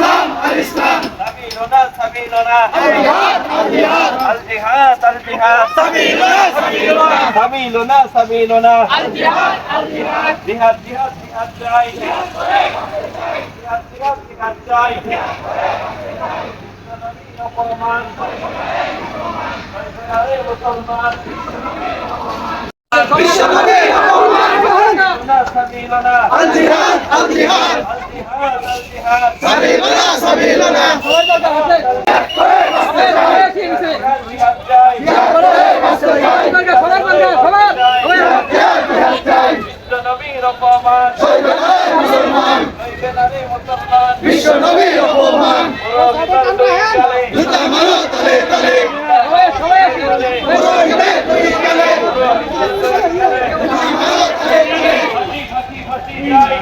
ইসলাম আল ইসলাম। সাবিলুনা সাবিলুনা আল জিহাদ আল জিহাদ আল জিহাদ আল জিহাদ সাবিলুনা সাবিলুনা সাবিলুনা সাবিলুনা চাই জিহাদ করে। অপমান। গালে জুতা মারো তলে তলে। Yeah.